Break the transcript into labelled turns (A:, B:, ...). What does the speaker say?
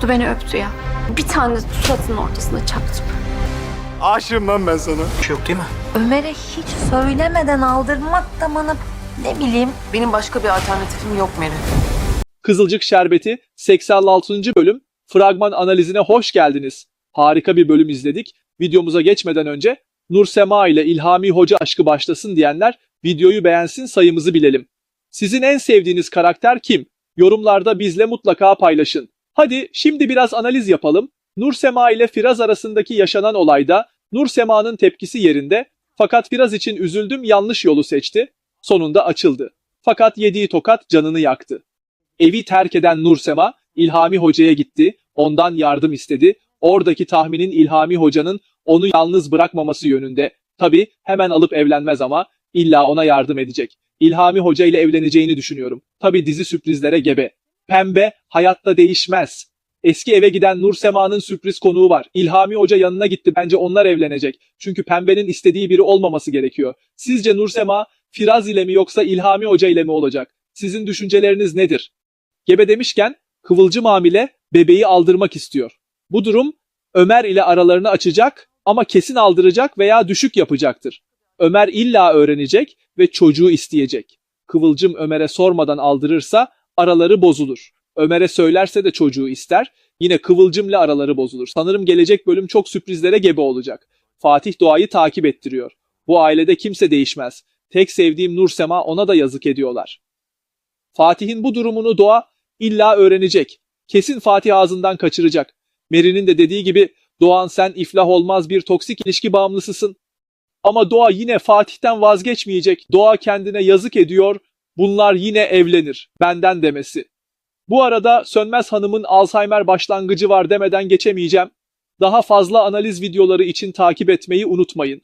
A: tuttu beni öptü ya. Bir tane suratının ortasına çaktım.
B: Aşığım lan ben sana.
C: Bir şey yok değil mi?
D: Ömer'e hiç söylemeden aldırmak da bana ne bileyim.
E: Benim başka bir alternatifim yok Meri.
F: Kızılcık Şerbeti 86. bölüm fragman analizine hoş geldiniz. Harika bir bölüm izledik. Videomuza geçmeden önce Nur Sema ile İlhami Hoca aşkı başlasın diyenler videoyu beğensin sayımızı bilelim. Sizin en sevdiğiniz karakter kim? Yorumlarda bizle mutlaka paylaşın. Hadi şimdi biraz analiz yapalım. Nur Sema ile Firaz arasındaki yaşanan olayda Nur Sema'nın tepkisi yerinde fakat Firaz için üzüldüm yanlış yolu seçti. Sonunda açıldı. Fakat yediği tokat canını yaktı. Evi terk eden Nursema, İlhami Hoca'ya gitti, ondan yardım istedi. Oradaki tahminin İlhami Hoca'nın onu yalnız bırakmaması yönünde. Tabi hemen alıp evlenmez ama illa ona yardım edecek. İlhami Hoca ile evleneceğini düşünüyorum. Tabi dizi sürprizlere gebe. Pembe hayatta değişmez. Eski eve giden Nursema'nın sürpriz konuğu var. İlhami Hoca yanına gitti. Bence onlar evlenecek. Çünkü Pembe'nin istediği biri olmaması gerekiyor. Sizce Nursema Firaz ile mi yoksa İlhami Hoca ile mi olacak? Sizin düşünceleriniz nedir? Gebe demişken Kıvılcım hamile bebeği aldırmak istiyor. Bu durum Ömer ile aralarını açacak ama kesin aldıracak veya düşük yapacaktır. Ömer illa öğrenecek ve çocuğu isteyecek. Kıvılcım Ömer'e sormadan aldırırsa araları bozulur. Ömer'e söylerse de çocuğu ister. Yine Kıvılcım'la araları bozulur. Sanırım gelecek bölüm çok sürprizlere gebe olacak. Fatih Doğa'yı takip ettiriyor. Bu ailede kimse değişmez. Tek sevdiğim Nursema ona da yazık ediyorlar. Fatih'in bu durumunu Doğa illa öğrenecek. Kesin Fatih ağzından kaçıracak. Meri'nin de dediği gibi Doğan sen iflah olmaz bir toksik ilişki bağımlısısın. Ama Doğa yine Fatih'ten vazgeçmeyecek. Doğa kendine yazık ediyor. Bunlar yine evlenir. Benden demesi. Bu arada Sönmez Hanım'ın Alzheimer başlangıcı var demeden geçemeyeceğim. Daha fazla analiz videoları için takip etmeyi unutmayın.